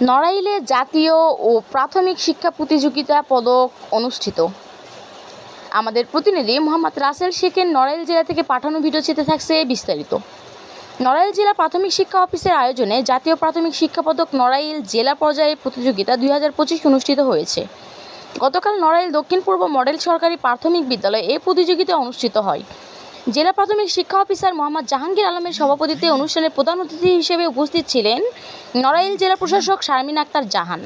নড়াইলে জাতীয় ও প্রাথমিক শিক্ষা প্রতিযোগিতা পদক অনুষ্ঠিত। আমাদের প্রতিনিধি মোহাম্মদ রাসেল শেখের নড়াইল জেলা থেকে পাঠানো ভিডিওচিতে থাকছে বিস্তারিত। নড়াইল জেলা প্রাথমিক শিক্ষা অফিসের আয়োজনে জাতীয় প্রাথমিক শিক্ষা পদক নড়াইল জেলা পর্যায়ে প্রতিযোগিতা দুই হাজার পঁচিশ অনুষ্ঠিত হয়েছে। গতকাল নড়াইল দক্ষিণ পূর্ব মডেল সরকারি প্রাথমিক বিদ্যালয়ে এই প্রতিযোগিতা অনুষ্ঠিত হয়। জেলা প্রাথমিক শিক্ষা অফিসার মোহাম্মদ জাহাঙ্গীর আলমের সভাপতিত্বে অনুষ্ঠানে প্রধান অতিথি হিসেবে উপস্থিত ছিলেন নড়াইল জেলা প্রশাসক শারমিন আক্তার জাহান।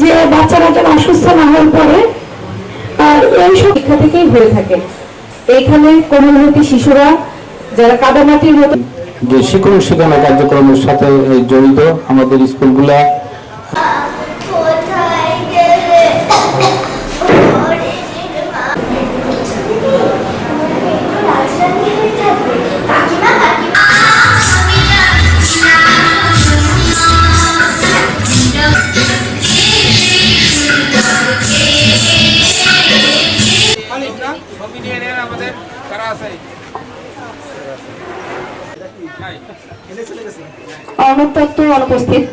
যে বাচ্চারা যেন অসুস্থ না হওয়ার পরে আর এইসব শিক্ষা থেকেই হয়ে থাকে। এইখানে কোমলমতি শিশুরা যারা কাদামাটির মতো যে শিক্ষক শেখানো কার্যক্রমের সাথে জড়িত আমাদের স্কুলগুলা। কোথায় গেলে? ছবি নিয়ে নেন আমাদের। তারা আছে। অর্ণব দত্ত অনুপস্থিত